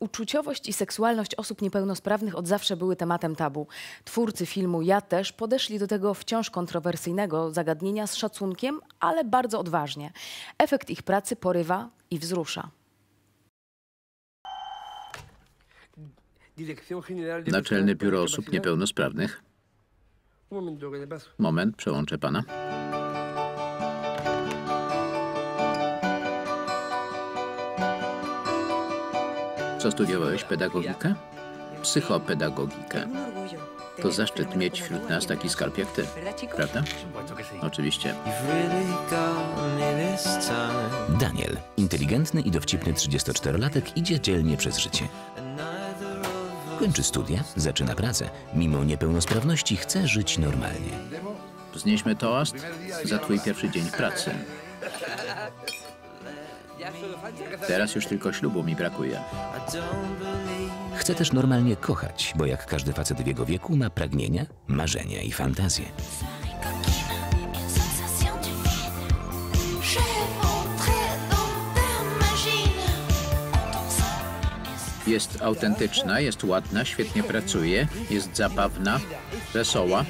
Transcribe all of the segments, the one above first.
Uczuciowość i seksualność osób niepełnosprawnych od zawsze były tematem tabu. Twórcy filmu Ja też podeszli do tego wciąż kontrowersyjnego zagadnienia z szacunkiem, ale bardzo odważnie. Efekt ich pracy porywa i wzrusza. Naczelne Biuro Osób Niepełnosprawnych. Moment, przełączę pana. Co studiowałeś? Pedagogikę? Psychopedagogikę. To zaszczyt mieć wśród nas taki skarb jak ty, prawda? Oczywiście. Daniel, inteligentny i dowcipny 34-latek, idzie dzielnie przez życie. Kończy studia, zaczyna pracę. Mimo niepełnosprawności chce żyć normalnie. Znieśmy toast za twój pierwszy dzień pracy. Teraz już tylko ślubu mi brakuje. Chce też normalnie kochać, bo jak każdy facet w jego wieku ma pragnienia, marzenia i fantazje. Jest autentyczna, jest ładna, świetnie pracuje, jest zabawna, wesoła.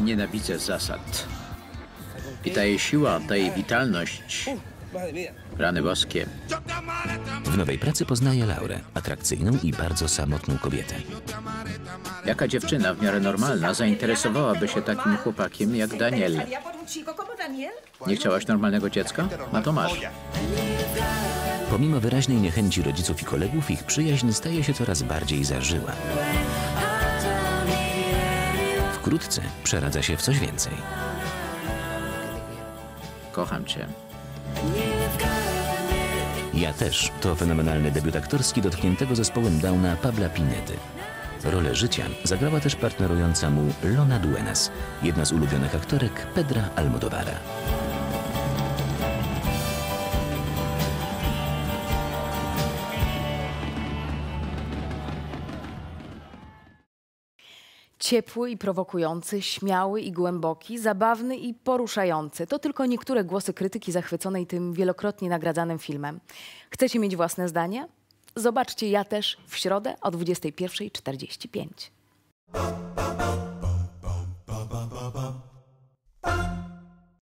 Nienawidzę zasad. I ta jej siła, ta jej witalność. Rany boskie. W nowej pracy poznaje Laurę, atrakcyjną i bardzo samotną kobietę. Jaka dziewczyna w miarę normalna zainteresowałaby się takim chłopakiem jak Daniel? Nie chciałaś normalnego dziecka? No to masz. Pomimo wyraźnej niechęci rodziców i kolegów, ich przyjaźń staje się coraz bardziej zażyła. Wkrótce przeradza się w coś więcej. Kocham cię. Ja też to fenomenalny debiut aktorski dotkniętego zespołem Downa Pabla Pinety. Rolę życia zagrała też partnerująca mu Lona Duenas, jedna z ulubionych aktorek Pedra Almodovara. Ciepły i prowokujący, śmiały i głęboki, zabawny i poruszający. To tylko niektóre głosy krytyki zachwyconej tym wielokrotnie nagradzanym filmem. Chcecie mieć własne zdanie? Zobaczcie ja też w środę o 21.45.